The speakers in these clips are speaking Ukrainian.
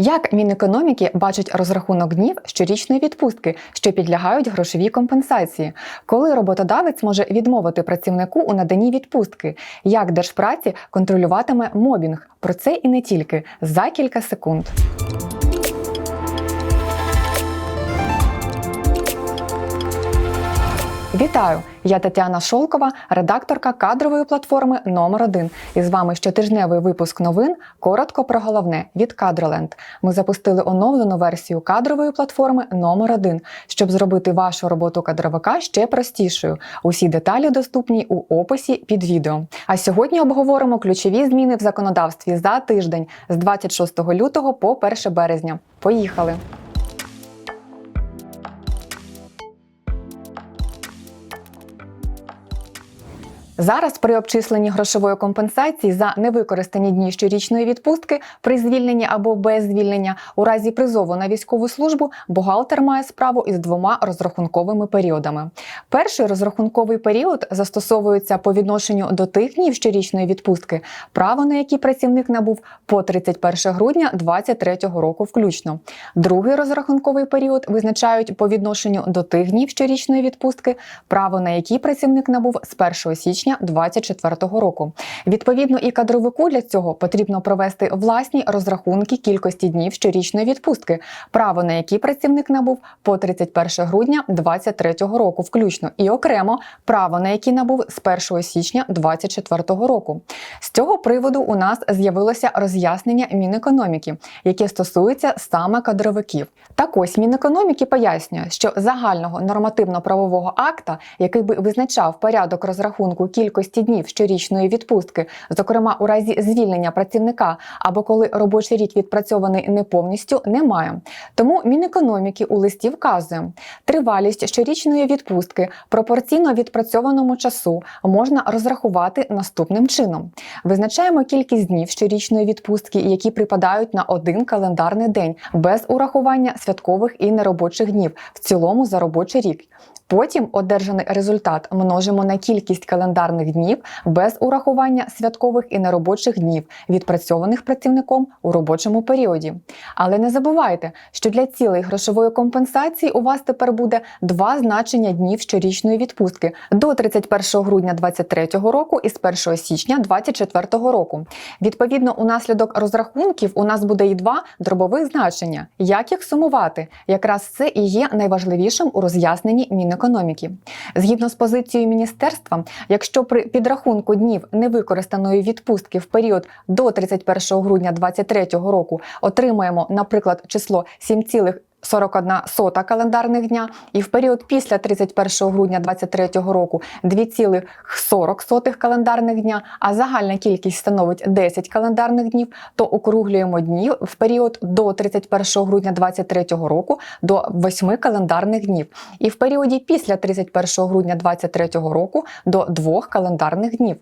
Як Мінекономіки бачить розрахунок днів щорічної відпустки, що підлягають грошовій компенсації, коли роботодавець може відмовити працівнику у наданні відпустки, як держпраці контролюватиме мобінг? Про це і не тільки за кілька секунд. Вітаю! Я Тетяна Шолкова, редакторка кадрової платформи номер 1 І з вами щотижневий випуск новин. Коротко про головне від Кадроленд. Ми запустили оновлену версію кадрової платформи номер 1 щоб зробити вашу роботу кадровика ще простішою. Усі деталі доступні у описі під відео. А сьогодні обговоримо ключові зміни в законодавстві за тиждень з 26 лютого по 1 березня. Поїхали! Зараз при обчисленні грошової компенсації за невикористані дні щорічної відпустки при звільненні або без звільнення у разі призову на військову службу бухгалтер має справу із двома розрахунковими періодами. Перший розрахунковий період застосовується по відношенню до тих днів щорічної відпустки, право на які працівник набув по 31 грудня 2023 року включно. Другий розрахунковий період визначають по відношенню до тих днів щорічної відпустки, право на які працівник набув з 1 січня 2024 року. Відповідно, і кадровику для цього потрібно провести власні розрахунки кількості днів щорічної відпустки, право на які працівник набув по 31 грудня 2023 року, включно і окремо право на які набув з 1 січня 2024 року. З цього приводу у нас з'явилося роз'яснення Мінекономіки, яке стосується саме кадровиків. Так ось Мінекономіки пояснює, що загального нормативно-правового акта, який би визначав порядок розрахунку кількості днів щорічної відпустки, зокрема у разі звільнення працівника або коли робочий рік відпрацьований не повністю, немає. Тому Мінекономіки у листі вказує, тривалість щорічної відпустки пропорційно відпрацьованому часу можна розрахувати наступним чином: визначаємо кількість днів щорічної відпустки, які припадають на один календарний день без урахування святкових і неробочих днів в цілому за робочий рік. Потім одержаний результат множимо на кількість календарних днів без урахування святкових і неробочих днів, відпрацьованих працівником у робочому періоді. Але не забувайте, що для цілей грошової компенсації у вас тепер буде два значення днів щорічної відпустки до 31 грудня 2023 року і з 1 січня 2024 року. Відповідно, унаслідок розрахунків у нас буде і два дробових значення. Як їх сумувати? Якраз це і є найважливішим у роз'ясненні Мінекономіки. Згідно з позицією міністерства, якщо при підрахунку днів невикористаної відпустки в період до 31 грудня 2023 року отримаємо, наприклад, число 7, 41 сота календарних дня, і в період після 31 грудня 2023 року 2,40 календарних дня, а загальна кількість становить 10 календарних днів, то округлюємо дні в період до 31 грудня 2023 року до 8 календарних днів, і в періоді після 31 грудня 2023 року до 2 календарних днів.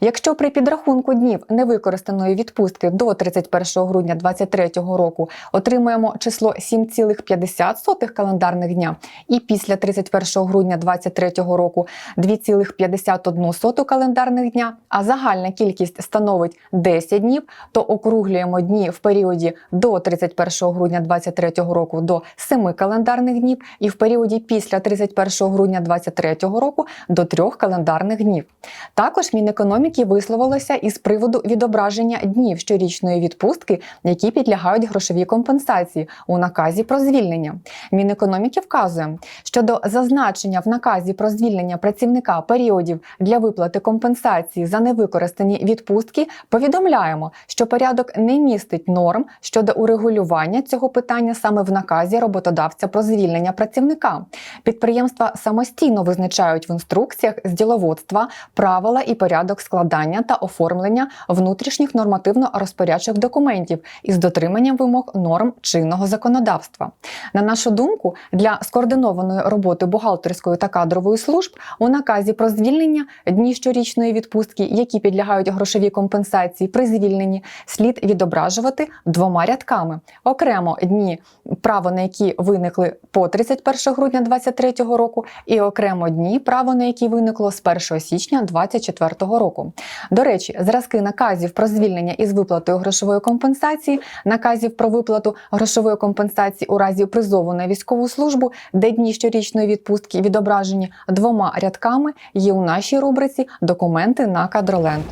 Якщо при підрахунку днів невикористаної відпустки до 31 грудня 2023 року отримуємо число 7,50 календарних дня і після 31 грудня 2023 року 2,51 календарних дня, а загальна кількість становить 10 днів, то округлюємо дні в періоді до 31 грудня 2023 року до 7 календарних днів і в періоді після 31 грудня 2023 року до 3 календарних днів. Також Мінекономіки висловилося із приводу відображення днів щорічної відпустки, які підлягають грошовій компенсації у наказі про звільнення. Мінекономіки вказує, що до зазначення в наказі про звільнення працівника періодів для виплати компенсації за невикористані відпустки повідомляємо, що порядок не містить норм щодо урегулювання цього питання саме в наказі роботодавця про звільнення працівника. Підприємства самостійно визначають в інструкціях з діловодства правила і порядок складання та оформлення внутрішніх нормативно-розпорядчих документів із дотриманням вимог норм чинного законодавства. На нашу думку, для скоординованої роботи бухгалтерської та кадрової служб у наказі про звільнення дні щорічної відпустки, які підлягають грошовій компенсації при звільненні, слід відображувати двома рядками. Окремо дні, право на які виникли по 31 грудня 2023 року, і окремо дні, право на які виникло з 1 січня 2024 року. До речі, зразки наказів про звільнення із виплатою грошової компенсації, наказів про виплату грошової компенсації у разі призову на військову службу, де дні щорічної відпустки відображені двома рядками, є у нашій рубриці Документи на кадроленд.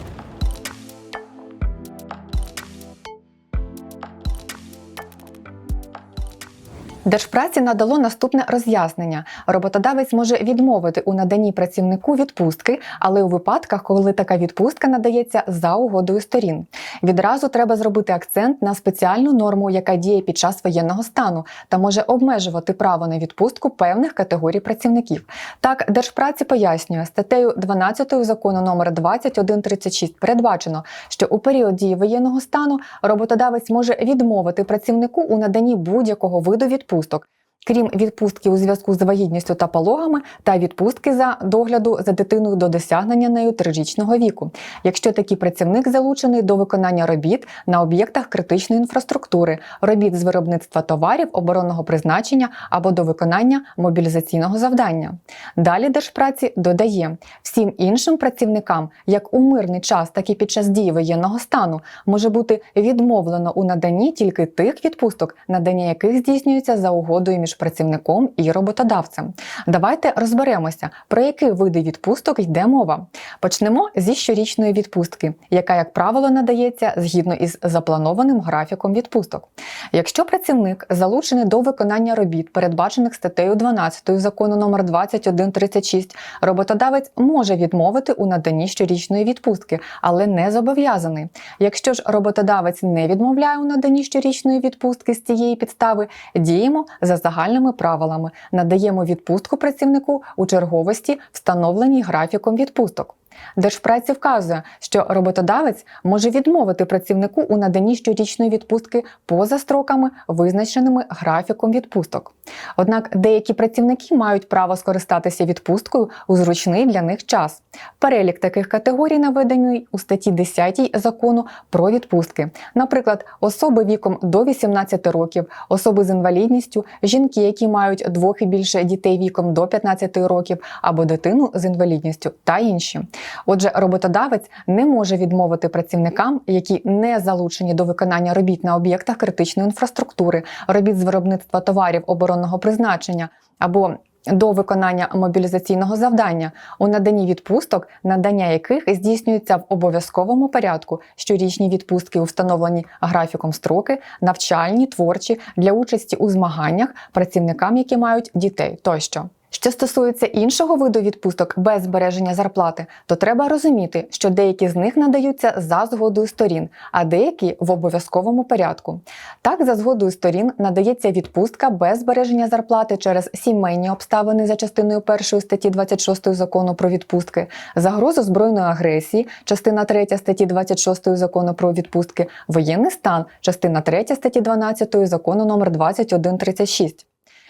Держпраці надало наступне роз'яснення: роботодавець може відмовити у наданні працівнику відпустки, але у випадках, коли така відпустка надається за угодою сторін. Відразу треба зробити акцент на спеціальну норму, яка діє під час воєнного стану та може обмежувати право на відпустку певних категорій працівників. Так, Держпраці пояснює статтею 12 закону номер 2136 передбачено, що у період дії воєнного стану роботодавець може відмовити працівнику у наданні будь-якого виду відпустки відпусток. Крім відпустки у зв'язку з вагітністю та пологами, та відпустки за догляду за дитиною до досягнення нею трирічного віку, якщо такий працівник залучений до виконання робіт на об'єктах критичної інфраструктури, робіт з виробництва товарів оборонного призначення або до виконання мобілізаційного завдання. Далі Держпраці додає всім іншим працівникам, як у мирний час, так і під час дії воєнного стану, може бути відмовлено у наданні тільки тих відпусток, надання яких здійснюється за угодою між працівником і роботодавцем. Давайте розберемося, про які види відпусток йде мова. Почнемо зі щорічної відпустки, яка, як правило, надається згідно із запланованим графіком відпусток. Якщо працівник залучений до виконання робіт, передбачених статтею 12 закону номер 2136, роботодавець може відмовити у наданні щорічної відпустки, але не зобов'язаний. Якщо ж роботодавець не відмовляє у наданні щорічної відпустки з цієї підстави, діємо за загальними правилами, надаємо відпустку працівнику у черговості, встановленій графіком відпусток. Держпраці вказує, що роботодавець може відмовити працівнику у наданні щорічної відпустки поза строками, визначеними графіком відпусток. Однак деякі працівники мають право скористатися відпусткою у зручний для них час. Перелік таких категорій наведений у статті 10 закону про відпустки, наприклад, особи віком до 18 років, особи з інвалідністю, жінки, які мають двох і більше дітей віком до 15 років, або дитину з інвалідністю та інші. Отже, роботодавець не може відмовити працівникам, які не залучені до виконання робіт на об'єктах критичної інфраструктури, робіт з виробництва товарів оборонного призначення або до виконання мобілізаційного завдання у наданні відпусток, надання яких здійснюється в обов'язковому порядку щорічні відпустки, установлені графіком строки, навчальні, творчі для участі у змаганнях працівникам, які мають дітей тощо. Що стосується іншого виду відпусток без збереження зарплати, то треба розуміти, що деякі з них надаються за згодою сторін, а деякі в обов'язковому порядку. Так, за згодою сторін надається відпустка без збереження зарплати через сімейні обставини за частиною 1 статті 26 закону про відпустки, загрозу збройної агресії, частина 3 статті 26 закону про відпустки, воєнний стан, частина 3 статті 12 закону номер 2136.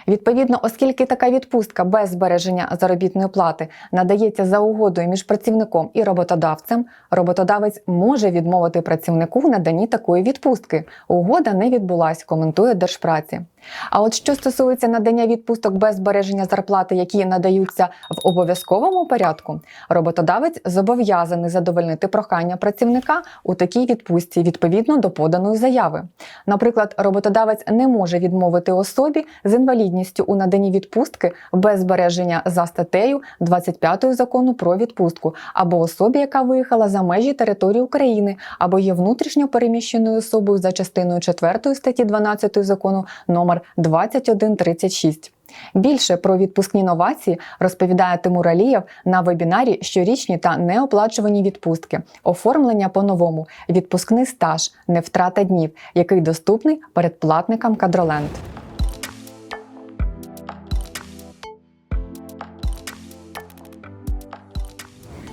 Відповідно, оскільки така відпустка без збереження заробітної плати надається за угодою між працівником і роботодавцем, роботодавець може відмовити працівнику в наданні такої відпустки. Угода не відбулась, коментує Держпраці. А от що стосується надання відпусток без збереження зарплати, які надаються в обов'язковому порядку, роботодавець зобов'язаний задовольнити прохання працівника у такій відпустці відповідно до поданої заяви. Наприклад, роботодавець не може відмовити особі з інвалідністю у наданні відпустки без збереження за статтею 25 закону про відпустку, або особі, яка виїхала за межі території України, або є внутрішньо переміщеною особою за частиною 4 статті 12 закону номер 2136. Більше про відпускні новації розповідає Тимур Алієв на вебінарі щорічні та неоплачувані відпустки, оформлення по-новому, відпускний стаж, не втрата днів, який доступний передплатникам кадроленд.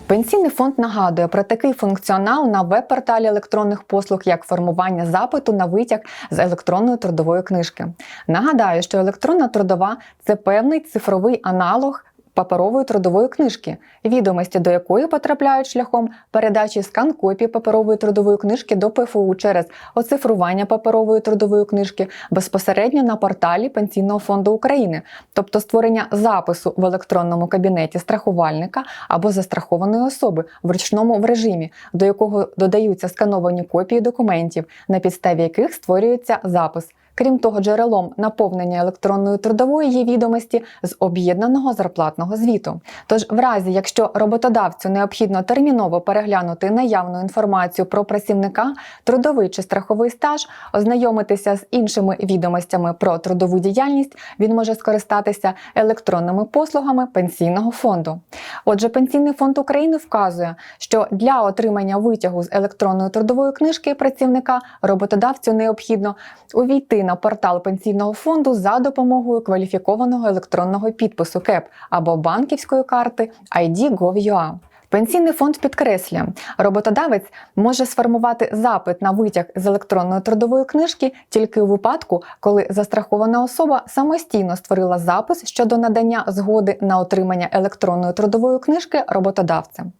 Пенсійний фонд нагадує про такий функціонал на веб-порталі електронних послуг, як формування запиту на витяг з електронної трудової книжки. Нагадаю, що електронна трудова це певний цифровий аналог паперової трудової книжки, відомості до якої потрапляють шляхом передачі скан копії паперової трудової книжки до ПФУ через оцифрування паперової трудової книжки безпосередньо на порталі Пенсійного фонду України, тобто створення запису в електронному кабінеті страхувальника або застрахованої особи в ручному в режимі, до якого додаються скановані копії документів, на підставі яких створюється запис. Крім того, джерелом наповнення електронної трудової є відомості з об'єднаного зарплатного звіту. Тож, в разі, якщо роботодавцю необхідно терміново переглянути наявну інформацію про працівника, трудовий чи страховий стаж, ознайомитися з іншими відомостями про трудову діяльність, він може скористатися електронними послугами пенсійного фонду. Отже, Пенсійний фонд України вказує, що для отримання витягу з електронної трудової книжки працівника роботодавцю необхідно увійти на портал пенсійного фонду за допомогою кваліфікованого електронного підпису КЕП або банківської карти ID.gov.ua. Пенсійний фонд підкреслює, роботодавець може сформувати запит на витяг з електронної трудової книжки тільки у випадку, коли застрахована особа самостійно створила запис щодо надання згоди на отримання електронної трудової книжки роботодавцем.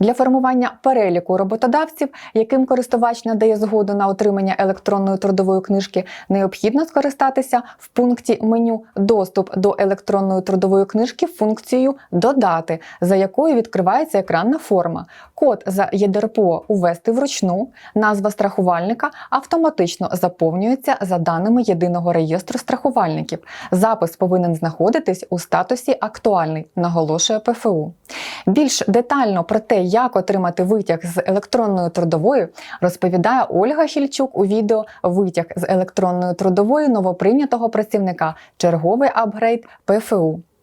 Для формування переліку роботодавців, яким користувач надає згоду на отримання електронної трудової книжки, необхідно скористатися в пункті меню Доступ до електронної трудової книжки функцією Додати, за якою відкривається екранна форма. Код за ЄДРПО увести вручну, назва страхувальника автоматично заповнюється за даними єдиного реєстру страхувальників. Запис повинен знаходитись у статусі Актуальний, наголошує ПФУ. Більш детально про те, як отримати витяг з електронної трудової, розповідає Ольга Хільчук у відео Витяг з електронної трудової новоприйнятого працівника. Черговий апгрейд ПФУ.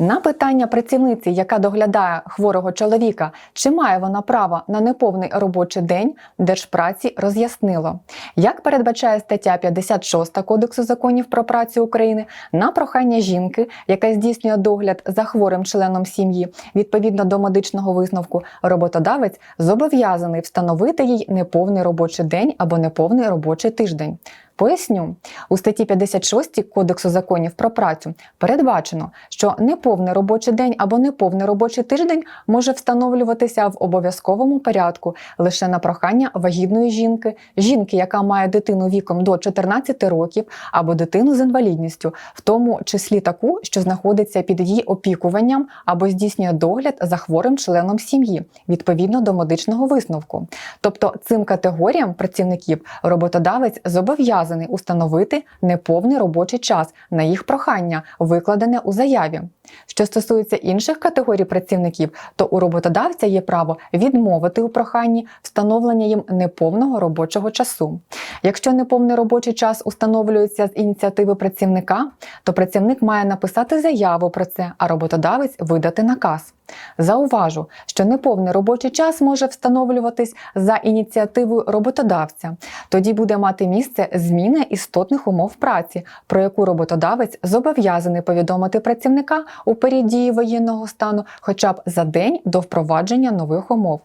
На питання працівниці, яка доглядає хворого чоловіка, чи має вона право на неповний робочий день, Держпраці роз'яснило, як передбачає стаття 56 Кодексу законів про працю України, на прохання жінки, яка здійснює догляд за хворим членом сім'ї, відповідно до медичного висновку, роботодавець зобов'язаний встановити їй неповний робочий день або неповний робочий тиждень. Поясню, у статті 56 Кодексу законів про працю передбачено, що неповний робочий день або неповний робочий тиждень може встановлюватися в обов'язковому порядку лише на прохання вагітної жінки, жінки, яка має дитину віком до 14 років, або дитину з інвалідністю, в тому числі таку, що знаходиться під її опікуванням або здійснює догляд за хворим членом сім'ї відповідно до медичного висновку. Тобто цим категоріям працівників роботодавець зобов'язаний зобов'язаний установити неповний робочий час на їх прохання, викладене у заяві. Що стосується інших категорій працівників, то у роботодавця є право відмовити у проханні встановлення їм неповного робочого часу. Якщо неповний робочий час установлюється з ініціативи працівника, то працівник має написати заяву про це, а роботодавець видати наказ. Зауважу, що неповний робочий час може встановлюватись за ініціативою роботодавця. Тоді буде мати місце зміна істотних умов праці, про яку роботодавець зобов'язаний повідомити працівника у період воєнного стану хоча б за день до впровадження нових умов.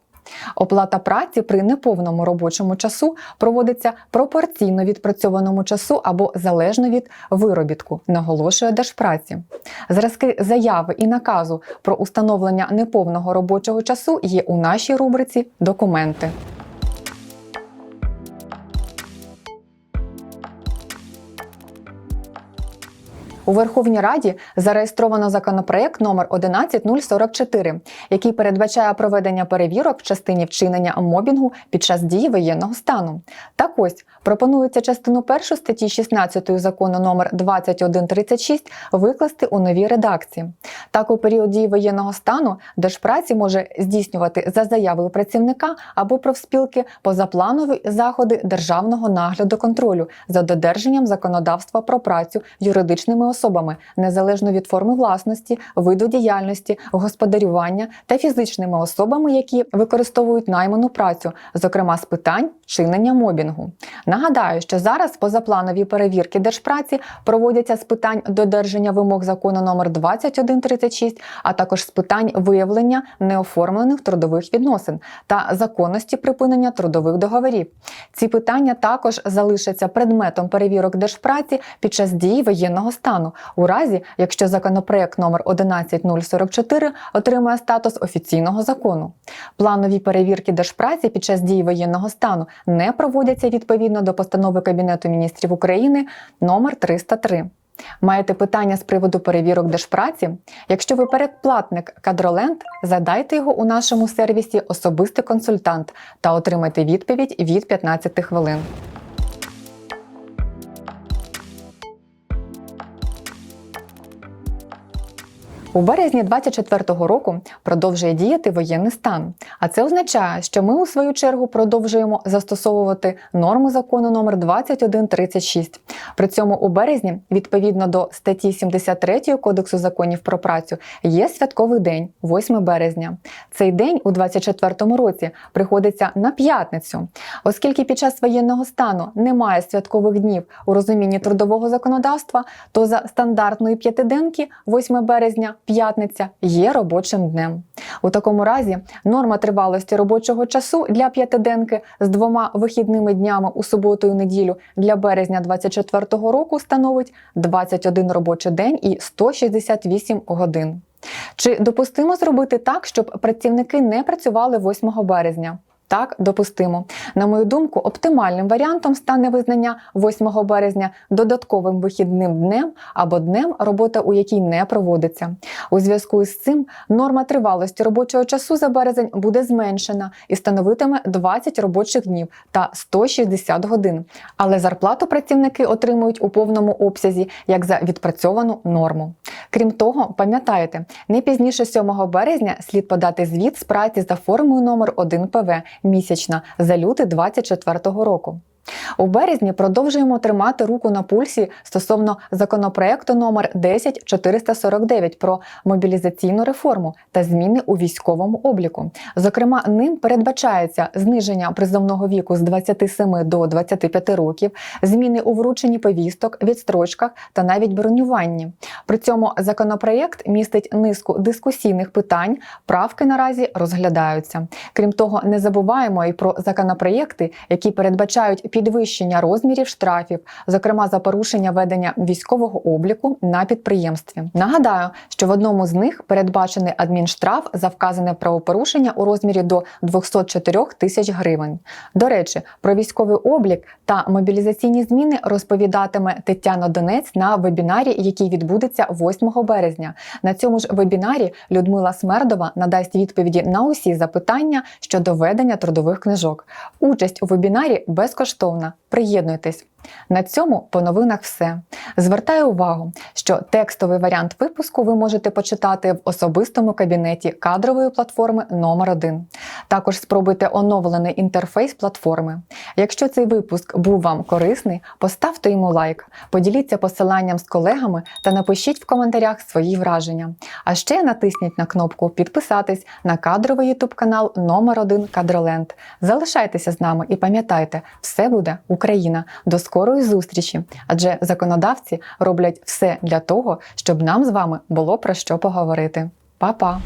Оплата праці при неповному робочому часу проводиться пропорційно відпрацьованому часу або залежно від виробітку, наголошує Держпраці. Зразки заяви і наказу про установлення неповного робочого часу є у нашій рубриці Документи. У Верховній Раді зареєстровано законопроект номер 11044, який передбачає проведення перевірок в частині вчинення мобінгу під час дії воєнного стану. Так ось пропонується частину 1 статті 16 закону номер 2136 викласти у новій редакції. Так, у період дії воєнного стану Держпраці може здійснювати за заявою працівника або профспілки позапланові заходи державного нагляду контролю за додержанням законодавства про працю юридичними особами особами незалежно від форми власності, виду діяльності, господарювання та фізичними особами, які використовують найману працю, зокрема з питань чинення мобінгу. Нагадаю, що зараз позапланові перевірки держпраці проводяться з питань додержання вимог закону номер 2136, а також з питань виявлення неоформлених трудових відносин та законності припинення трудових договорів. Ці питання також залишаться предметом перевірок держпраці під час дії воєнного стану, у разі якщо законопроект номер 11044 отримує статус офіційного закону. Планові перевірки держпраці під час дії воєнного стану не проводяться відповідно до постанови Кабінету міністрів України номер 303. Маєте питання з приводу перевірок держпраці? Якщо ви передплатник Кадроленд, задайте його у нашому сервісі Особистий консультант та отримайте відповідь від 15 хвилин. У березні 24-го року продовжує діяти воєнний стан. А це означає, що ми у свою чергу продовжуємо застосовувати норму закону номер 2136. При цьому у березні, відповідно до статті 73 Кодексу законів про працю, є святковий день, 8 березня. Цей день у 24-му році приходиться на п'ятницю, оскільки під час воєнного стану немає святкових днів у розумінні трудового законодавства, то за стандартної п'ятиденки, 8 березня, п'ятниця є робочим днем. У такому разі норма тривалості робочого часу для п'ятиденки з двома вихідними днями у суботу і неділю для березня 24-го року становить 21 робочий день і 168 годин. Чи допустимо зробити так, щоб працівники не працювали 8 березня? Так, допустимо. На мою думку, оптимальним варіантом стане визнання 8 березня додатковим вихідним днем або днем, робота у якій не проводиться. У зв'язку із цим норма тривалості робочого часу за березень буде зменшена і становитиме 20 робочих днів та 160 годин. Але зарплату працівники отримують у повному обсязі як за відпрацьовану норму. Крім того, пам'ятайте, не пізніше 7 березня слід подати звіт з праці за формою номер 1 ПВ місячна за лютий 2024 року. У березні продовжуємо тримати руку на пульсі стосовно законопроекту номер 10449 про мобілізаційну реформу та зміни у військовому обліку. Зокрема, ним передбачається зниження призовного віку з 27 до 25 років, зміни у врученні повісток, відстрочках та навіть бронюванні. При цьому законопроєкт містить низку дискусійних питань. Правки наразі розглядаються. Крім того, не забуваємо і про законопроєкти, які передбачають підвищення розмірів штрафів, зокрема за порушення ведення військового обліку на підприємстві. Нагадаю, що в одному з них передбачений адмінштраф за вказане правопорушення у розмірі до 204 тисяч гривень. До речі, про військовий облік та мобілізаційні зміни розповідатиме Тетяна Донець на вебінарі, який відбудеться 8 березня. На цьому ж вебінарі Людмила Смердова надасть відповіді на усі запитання щодо ведення трудових книжок. Участь у вебінарі безкоштовна. Приєднуйтесь. На цьому по новинах все. Звертаю увагу, що текстовий варіант випуску ви можете почитати в особистому кабінеті кадрової платформи номер 1 Також спробуйте оновлений інтерфейс платформи. Якщо цей випуск був вам корисний, поставте йому лайк, поділіться посиланням з колегами та напишіть в коментарях свої враження. А ще натисніть на кнопку Підписатись на кадровий ютуб канал номер 1 Кадроленд. Залишайтеся з нами і пам'ятайте, все буде Україна. До скорої зустрічі, адже законодавці роблять все для того, щоб нам з вами було про що поговорити. Па-па!